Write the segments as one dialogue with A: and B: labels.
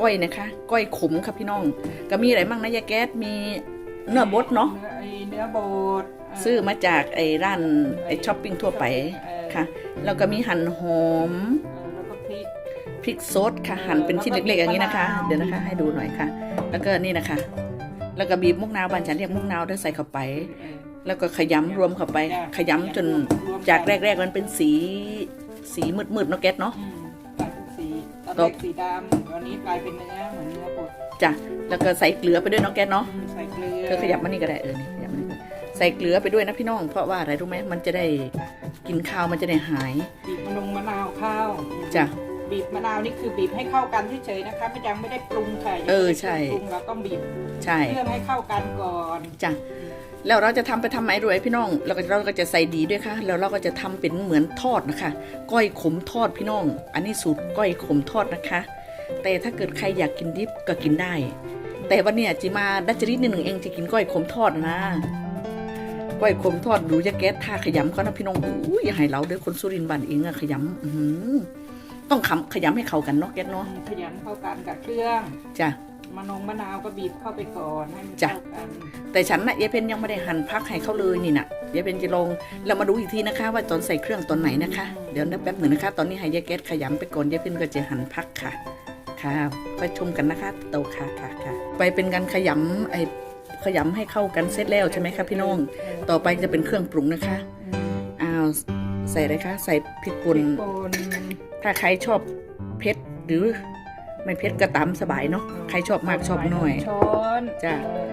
A: ก้อยนะคะ ก้อยขมค่ะพี่น้อง ก็มีอะไรบ้างนะยายแก๊สมีเนื้อบดเนาะ
B: ไอ้เนื้อบดเซื้
A: อมาจากไอ้ร้านไอ้ช้อปปิ้งทั่วไป
B: เออ
A: ค่ะแล้วก็มีหั่นหอม
B: เออแล้วก็พริก
A: พริกสดค่ะหั่นเป็นชิ้นเล็กๆอย่างนี้นะคะ
B: มะนาว
A: เดี๋ยวนะคะให้ดูหน่อยค่ะ แล้วก็นี่นะคะ แล้วก็บีบมุกนาวบานฉันเรียกมุกนาวด้วยใส่เข้าไป
B: เออ
A: แล้วก็ขยำรวมเข้าไป
B: จ้ะ
A: ขยำจน
B: รวมกัน
A: จากแรกๆมันเป็นสีสีมืดๆเนาะแก๊สเนาะ
B: อืมใส่ทุก สีตอน
A: ต
B: แร
A: บ
B: กสีดำวันนี้กลายเป็นเนื้อเหมือนเนื้อบด
A: จ้ะแล้วก็ใส่เกลือไปด้วยเนาะแก๊สเนาะ
B: อืมใส่เกลือ
A: เธอขยับมานี่ก็ได้เออนี่ขยับมานี่ก็ได้ใส่เกลือไปด้วยนะพี่น้อง เพราะว่าอะไรรู้ไหมมันจะได้กินข้าวมันจะได้หาย
B: บีบมะนงมะนาวเข้าว
A: จ้ะ
B: บีบมะนาวนี่คือบีบให้เข้ากันเฉยๆนะคะไม่ยังไม่ได้ปรุงค่ะยัง
A: เออ
B: ไม่ได้
A: ใช่
B: ปรุงเราต้องบีบ
A: ใช่
B: เครื่องให้เข้ากันก่อน
A: จ้ะ แล้วเราจะทำไปทำไมรวยพี่น้องเราก็เราก็จะใส่ดีด้วยค่ะแล้วเราก็จะทำเป็นเหมือนทอดนะคะ ก้อยขมทอดพี่น้อง อันนี้สูตรก้อยขมทอดนะคะ แต่ถ้าเกิดใครอยากกินดิบก็กินได้ แต่วันเนี้ยจิมาดัชจริตนิดหนึ่งเองจะกินก้อยขมทอดนะก้อยขมทอดดูจะแก๊สท่าขยำเขานะพี่น้องอู้ยอย่าให้เราเด้อคนสุรินทร์บ้านเองอะขยำอื้อหือต้องขำขยำให้เข้ากันเนาะแก๊สเนาะ
B: ขยันเข้ากันกับเครื่อง
A: จ้ะ
B: มะนงมะนาวก็บีบเข้าไปก่อนให้มัน
A: จ้ะ
B: เข้ากัน
A: แต่ฉันนะยายเพนยังไม่ได้หั่นพักให้เขาเลยนี่นะยายเพนจะลองเรามาดูอีกทีนะคะ ว่าตอนใส่เครื่องตอนไหนนะคะ เดี๋ยวนับแป๊บหนึ่งนะคะ ตอนนี้ให้ยายแก๊สขยำไปก่อนยายเพนก็จะหั่นพักค่ะ ค่ะไปชมกันนะคะ โตค่ะค่ะค่ะไปเป็นการขยำไอ้ขยำให้เข้ากันเสร็จแล้วใช่ไหมคะพี่น้อง ต่อไปจะเป็นเครื่องปรุงนะคะอ้าวใส่อะไรคะ ใส่พริก
B: พ
A: ป่น
B: ริกป่น
A: ถ้าใครชอบเผ็ดหรือ ไม่เผ็ดก็ตามสบายเนาะใครชอบมากชอบน้อย
B: ช้อน
A: จ้ะ
B: เออ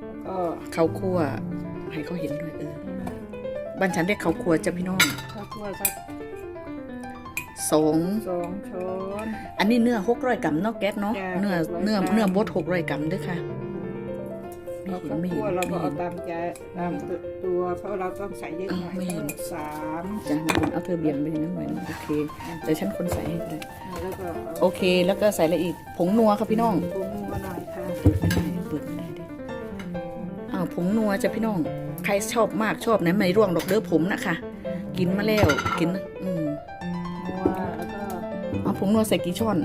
B: แล้วก็
A: ข้าวคั่วให้เขาเห็นด้วยเออบ้านฉันเรียกข้าวคั่วจ้ะพี่น้อง
B: ข้าวคั่วสัก
A: สอง
B: สองช้อน
A: อันนี้เนื้อหกร้อยกรัมเนาะแก๊สเนาะ
B: จ้ะ
A: เนื้อ
B: 600
A: เนื้อก
B: รัม
A: เนื้อบดหกร้อยกรัมด้วยค่ะไม่
B: เรา
A: เห็น
B: ข้าว
A: ไม่เห็น
B: คั่วเราก็
A: ไม่
B: เอา
A: เห็น
B: ตามใจตามตัวเพราะเราต้องใส่เยอะหน่อย
A: ไม่เห็น
B: สาม
A: จ้ะไม่เห็นเอาเธอเบียนไปอย่างนั้นหน่อยนะโอเคแต่ฉันคนใส่ให้ก็ได้
B: แล้วก็
A: โอเค แล้วก็ใส่อะไรอีกผงนัวค่ะพี่น้อง
B: ปรุงมาหน่อยค่ะ
A: เปิดไม่ได้เปิดไม่ได้ดิอ้าวผงนัวจ้ะพี่น้อง ใครชอบมากชอบนะไม่ร่วงดอกเด้อผมนะคะกินมาแล้วกินอืม
B: นัวแล้วก็
A: เอาผงนัวใส่กี่ช้อน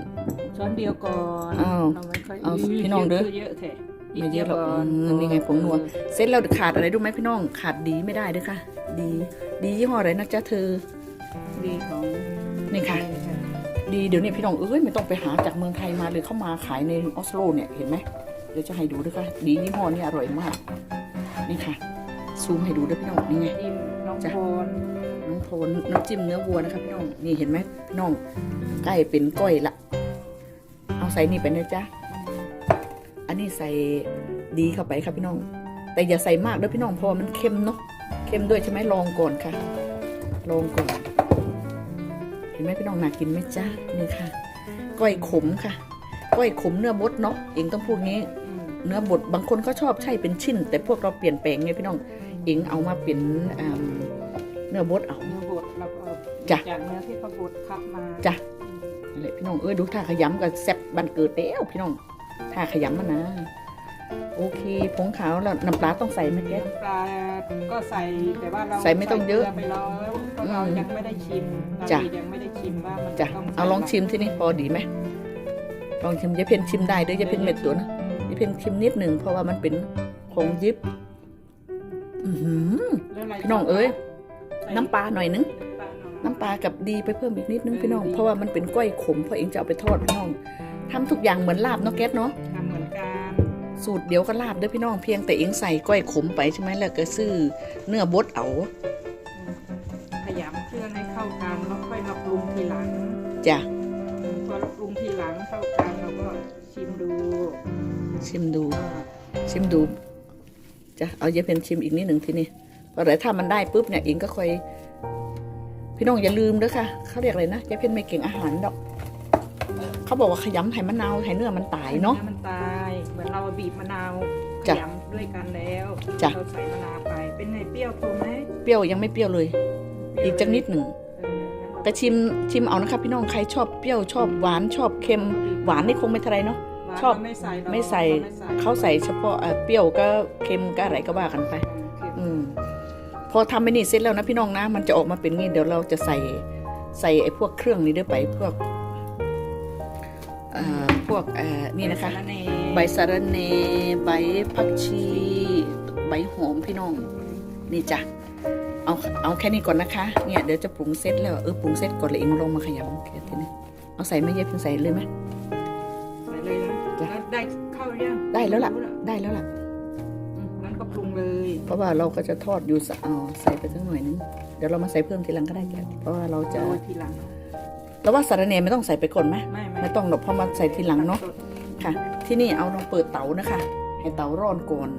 B: ช้อนเดียวก่อน
A: อ้าว
B: เราไม่ค่อย
A: เอาพี่น้องเด้อ
B: เยอะๆเถอะ
A: ไม่เยอะหรอก
B: ก่น
A: อืมนี่ไงผงนัวเสร็จแล้วขาดอะไรรู้ไหมพี่น้องขาดดีไม่ได้ด้วยค่ะ ดี ดียี่ห้ออะไรนะจ๊ะเธอ
B: ดีของ
A: นี่ค่ะ ดีเดี๋ยวนี้พี่น้องเอ้ยไม่ต้องไปหาจากเมืองไทยมาเลยเข้ามาขายในออสโลเนี่ยเห็นไหมเดี๋ยวจะให้ดูด้วยค่ะ ดียี่ห้อนี้อร่อยมาก นี่ค่ะ ซูมให้ดูด้วยพี่น้องนี่ไง
B: จิ้มน้อง
A: จ้ะ
B: โคน
A: น้องโทนน้ำจิ้มเนื้อวัวนะคะพี่น้องนี่เห็นไหมพี่น้องใกล้เป็นก้อยละเอาใส่นี่ไปนะจ๊ะอั นนี้ใส่ดีเข้าไปค่ะพี่น้อง แต่อย่าใส่มากเด้อพี่น้องเพราะว่ามันเค็มเนาะเค็มด้วยใช่ไหมลองก่อนค่ะ ลองก่อน เห็นไหมพี่น้องน่ากินไหมจ๊ะนี่ค่ะก้อยขมค่ะก้อยขมเนื้อบดเนาะเองต้องพูดงี้
B: อืม
A: เนื้อบดบางคนเขาชอบใช่เป็นชิ้น แต่พวกเราเปลี่ยนแปลงไงพี่น้องเองเอามาเป็นอ่าเนื้อบดเอา
B: เนื้อบดเราก็เอา
A: จ้ะ
B: จากเนื้อที่เขาบดคัดมา
A: จ้ะนั่นแหละพี่น้องเอ้ยดูท่าขยำกับแซ่บบันเกิดแล้วพี่น้อง ท่าขยำมันนะ โอเค ผงขาวแล้วน้ำปลาต้องใส่ไหมแก
B: น้ำปลาก็ใส่แต่ว่าเรา
A: ใส่ไม่ต้องเยอะ
B: ใส่กลืไปแล้วเพราะเรา
A: อืม
B: ยังไม่ได้ชิมเรา
A: จ้ะ
B: ยังไม่ได้ชิมว่ามัน
A: จ้ะ
B: ต้องใส่
A: เอาลองชิมที่นี่พอดีไหมลองชิมยายเพนชิมได้เด้วยยายเพนเม็ดตัวนะยายเพนชิมนิดหนึ่งเพราะว่ามันเป็นของยิบอือหือ
B: แล้วะไร
A: พี่น้องเอ้ย
B: ใส่
A: น้ำปลาหน่อยนึง
B: น้ำปลาหน่อย
A: น้ำปลากับดีไปเพิ่มอีกนิดนึงพี่น้อง
B: เออดี
A: เพราะว่ามันเป็นก้อยขมเพราะเองจะเอาไปทอดพี่น้อง ทำทุกอย่างเหมือนลาบเนาะแก๊สเนาะ
B: ทำเหมือนกัน
A: สูตรเดียวก็ลาบเด้อพี่น้องเพียงแต่เองใส่ก้อยขมไปใช่ไหมแล้วก็ซื้อเนื้อบดเอา
B: ขยำเครื่องให้เข้ากันแล้วค่อยมาปรุงทีหลัง
A: จ้ะ
B: พอเราปรุงทีหลังเข้ากันเราก็ชิมดู
A: ชิมดู ชิมดูจ้ะเอาเยายเพนชิมอีกนิดหนึ่งทีนี้เพราะเดี๋ยวถ้ามันได้ปุ๊บเนี่ยเองก็ค่อยพี่น้องอย่าลืมเด้อค่ะเขาเรียกอะไรนะยายเพนไม่เก่งอาหารดอก เขาบอกว่าขยำไข่มะนาวไข่เนื้อมันตายเนาะ
B: ให้มันตายเหมือนเราบีบมะนาวข
A: จ้ะ
B: ยำด้วยกันแล้ว
A: จ้ะ
B: เราใส่มะนาวไปเป็นไงเปรี้ยวพอไหม
A: เปรี้ยวยังไม่เปรี้ยวเลย อีกจักนิดหนึ่ง
B: เอองั้น
A: แต่ชิมชิมเอานะคะพี่น้องใครชอบเปรี้ยวชอบหวานชอบเค็มหวานนี่คงไม่เท่าไรเนาะ
B: หวาน
A: ชอบ
B: เราไม่ใส่หรอก
A: ไม่ใส่
B: เราไม่ใส่
A: เขาใส่เฉพาะเอ่อเปรี้ยวก็เค็มก็อะไรก็ว่ากันไป
B: เค็ม
A: อืมพอทำไปนี่เสร็จแล้วนะพี่น้องนะ มันจะออกมาเป็นงี้เดี๋ยวเราจะใส่ใส่ไอ้พวกเครื่องนี้ด้วยไปพวกเอ่อ พวกเอ่อนี่นะคะ
B: สาระแห
A: ใบสะระเนใบผักชี ใบหอมพี่น้อง นี่จ้ะเอาเอาแค่นี้ก่อนนะคะ เนี่ยเดี๋ยวจะปรุงเสร็จแล้วเออปรุงเสร็จก่อนเลยเองลงมาขยำแค่ทีนี้เอาใส่ไหม่เย็บใส่เลยไหม
B: ใส่เลยนะ
A: จ้ะ
B: แล้วได้เข้ายัง
A: ได้แล้วล่ะ
B: รู้
A: ได้แล้วล่ะ
B: อืมงั้นก็ปรุงเลย
A: เพราะว่าเราก็จะทอดอยู่สะเอาใส่ไปสักหน่อยนึงเดี๋ยวเรามาใส่เพิ่มทีหลังก็ได้แกเพราะว่าเราจะ
B: โรยทีหลัง
A: แล้วว่าสาระเนไม่ต้องใส่ไปก่อนไหม
B: ไม่
A: ไม่ต้องหรอกเพราะมาใส่ทีหลังเนาะค่ะ ที่นี่เอาเราเปิดเตานะคะ ให้เตาร้อนก่อน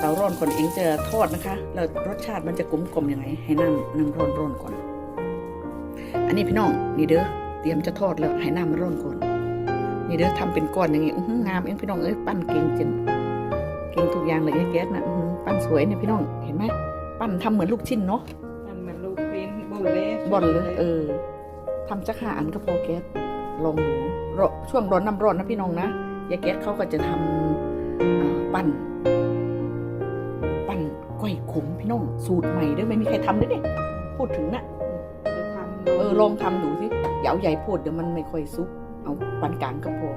A: เตาร้อนก่อนเองจะทอดนะคะ แล้วรสชาติมันจะกลมกลมๆยังไง ให้น้ำน้ำร้อนร้อนก่อน อันนี้พี่น้องนี่เด้อเตรียมจะทอดแล้วให้น้ำมันร้อนก่อน นี่เด้อทำเป็นก้อนอย่างงี้อื้อหืองามเองพี่น้องเอ้ยปั้นเก่งจริงเก่งทุกอย่างเลยไอ้แก๊สนะอื้อหือปั้นสวยเนี่ยพี่น้องเห็นไหมปั้นทำเหมือนลูกชิ้นเนาะ
B: มันเหมือนลูกเป็นบุลเล่
A: บอลเลยเออ ทำจักห้าอันก็พอแก๊สลองดูรอช่วงร้อนน้ำร้อนนะพี่น้องนะยายแก๊สเขาก็จะทำอ่าปั่น ปั่นก้อยขมพี่น้อง สูตรใหม่เด้อไม่มีใครทำด้วยเนี่ยพูดถึงนะ
B: จะทำ
A: เออลองทำดูสิอย่าเอาใหญ่พูดเดี๋ยวมันไม่ค่อยซุก เอาปานกลางก็พอ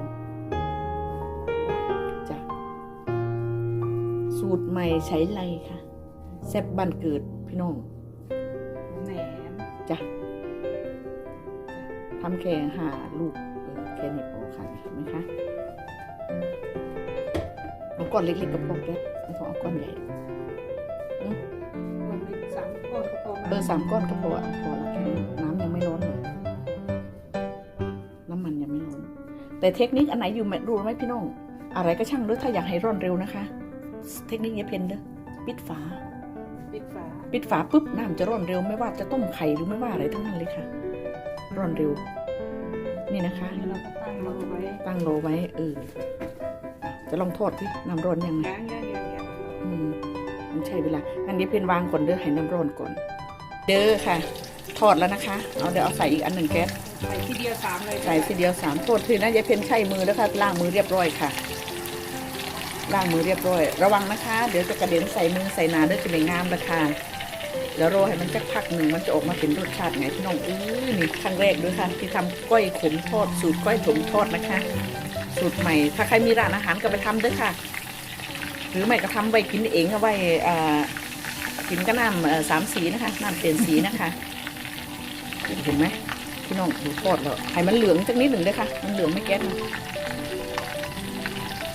A: จ้ะสูตรใหม่ใช้ไรค่ะแซ่บบ้านเกิดพี่น้อง
B: แหนม
A: จ้ะ ทำแค่ห้าลูกเออแค่นี้พอค่ะเห็นไหมคะเอาก้อนเล็กๆกับพอแก๊สไม่ต้องเอาก้อนใหญ่
B: คนอีกสามก้อนก็พอ
A: เออสามก้อนก็พออะพอละแค่นี้น้ำยังไม่ร้อนเลยน้ำมันยังไม่ร้อน แต่เทคนิคอันไหนอยู่ไม่รู้ไหมพี่น้อง อะไรก็ช่างเด้อถ้าอยากให้ร้อนเร็วนะคะ เทคนิคเนี้ยเพนเด้อปิดฝา
B: ปิดฝา
A: ปิดฝาปุ๊บน้ำจะร้อนเร็วไม่ว่าจะต้มไข่หรือไม่ว่าอะไรทั้งนั้นเลยค่ะ ร้อนเร็ว นี่นะคะ
B: แล้วเราก็ตั้งเราไว้
A: ตั้งโลไว้เออจะลองทอดที่น้ำร้อนยังไง
B: ย่างย่างย่างย่าง
A: อืมมันใช่เวลางั้นเดี๋ยวเพนวางก่อนเด้อให้น้ำร้อนก่อน เด้อค่ะ ทอดแล้วนะคะ เอาเดี๋ยวเอาใส่อีกอันหนึ่งแก๊ส
B: ใส่ทีเดียวสามเลย
A: ใส่ทีเดียวสามโทษทีนะยายเพนใช้มือแล้วค่ะล้างมือเรียบร้อยค่ะล้างมือเรียบร้อย ระวังนะคะ เดี๋ยวจะกระเด็นใส่มือใส่หนาเด้อจะไม่งามราคา เดี๋ยวรอให้มันสักพักหนึ่งมันจะออกมาเป็นรสชาติไงพี่น้องอู้นี่ครั้งแรกด้วยค่ะ ที่ทำก้อยขมทอด สูตรก้อยขมทอดนะคะ สูตรใหม่ ถ้าใครมีร้านอาหารก็ไปทำเด้อค่ะ หรือไม่ก็ทำไว้กินเองเอาไว้กินก็น้ำสามสีนะคะน้ำเปลี่ยนสีนะคะเห็นไหมพี่น้องดูทอดแล้วให้มันเหลืองสักนิดหนึ่งเลยค่ะ มันเหลืองไม่แก๊สนะ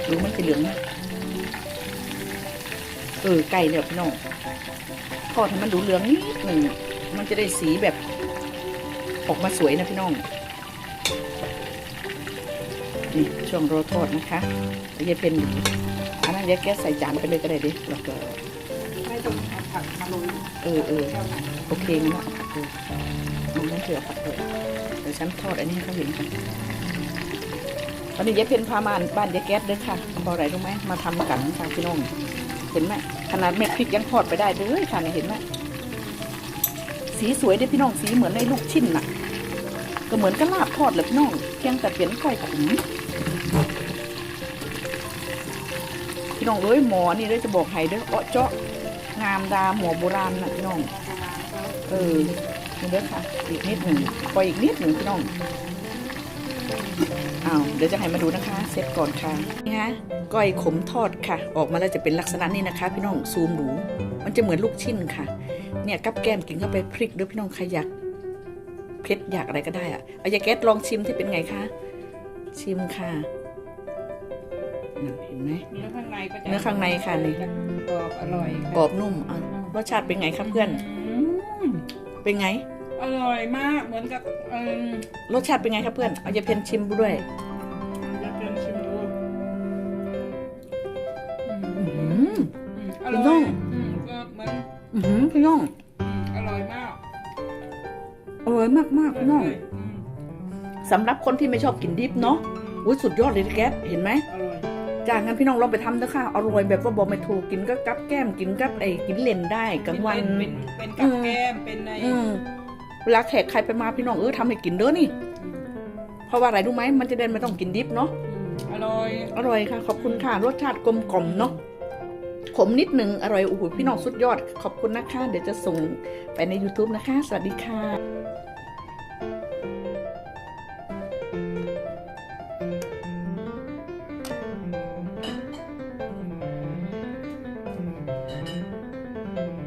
A: รู้มันจะเหลืองไหม เออไก่เนี่ยพี่น้องทอดให้มันดูเหลืองนิดหนึ่งมันจะได้สีแบบออกมาสวยนะพี่น้องนี่ช่วงรอทอดนะคะยวจะเป็นอันนั้นเดี๋ยวแก๊สใส่จานไปเลยก็ได้ดิแล้วก็
B: ไม่ต้องเอาผักมาโรย
A: เออเออโอเคงั้นเอาผักเลยมันไม่เผื่อผักเลยเดี๋ยวฉันทอดอันนี้ให้เขาเห็นกันวันนี้ยายเพนพามาบ้านยายแก๊สเด้อค่ะทำอะไรรู้ไหมมาทำกันค่ะพี่น้อง เห็นไหมขนาดเม็ดพริกยังทอดไปได้เลยค่ะเนี่ยเห็นไหมสีสวยเด้พี่น้องสีเหมือนในลูกชิ้นน่ะ ก็เหมือนกับลาบทอดเลยพี่น้องเพียงแต่เปลี่ยนก้อยขมพี่น้องเอ้ยหมอนี่เลยจะบอกให้เด้อเอ้อเจาะงามดาหมอโบราณน่ะพี่น้องเออนี่เด้อค่ะอีกนิดหนึ่งปล่อยอีกนิดหนึ่งพี่น้อง อ้าวเดี๋ยวจะให้มาดูนะคะ เซตก่อนค่ะนี่ฮะก้อยขมทอดค่ะ ออกมาแล้วจะเป็นลักษณะนี้นะคะ พี่น้องซูมดูมันจะเหมือนลูกชิ้นค่ะ เนี่ยกับแก้มกินเข้าไปพริกด้วยพี่น้องใครอยากเผ็ดอยากอะไรก็ได้อะเอายาแก๊สลองชิมที่เป็นไงคะชิมค่ะนั่นเห็นไหม
B: เนื้อข้างในก็จะ
A: เนื้อข้างในค่ะนี่
B: กรอบอร่อยค่ะ
A: กรอบนุ่มอะรสชาติเป็นไงครับเพื่อน
B: อืม
A: เป็นไง
B: อร่อยมากเหมือนกับเออ
A: รสชาติเป็นไงครับเพื่อน เอายาเพนชิมด้วย
B: จะเป็นชิมดูอืม
A: อื้อหือ
B: อืมอ
A: คุณ
B: ร่
A: น้
B: อ
A: อยง
B: อืมก็เหมือน
A: อื้อหือพี่น้อง
B: อืมอร่อยมาก
A: อร่อยมากมากๆพี่น้อง
B: อืม
A: สำหรับคนที่ไม่ชอบกินดิบเนาะอุ้ยสุดยอดเลยแก๊สเห็นไหม
B: อร่อย
A: จากงั้นพี่น้องลองไปทำนะค่ะอร่อยแบบว่าบอกไม่ถูกกินก็กับแก้มกินกับไอ้กินเล่นได้กลางวัน
B: เป็นเป็นเป็นกับแก้มเป็นใน
A: อืม เวลาแขกใครไปมาพี่น้องเออทำให้กินเด้อนี่ เพราะว่าอะไรรู้ไหมมันจะได้ไม่ต้องกินดิบเนาะ
B: อืมอร่อย
A: อร่อยค่ะ ขอบคุณค่ะรสชาติกลมกล่อมเนาะขมนิดหนึ่งอร่อยโอ้โหพี่น้องสุดยอด ขอบคุณนะคะ เดี๋ยวจะส่งไปใน YouTube นะคะ สวัสดีค่ะ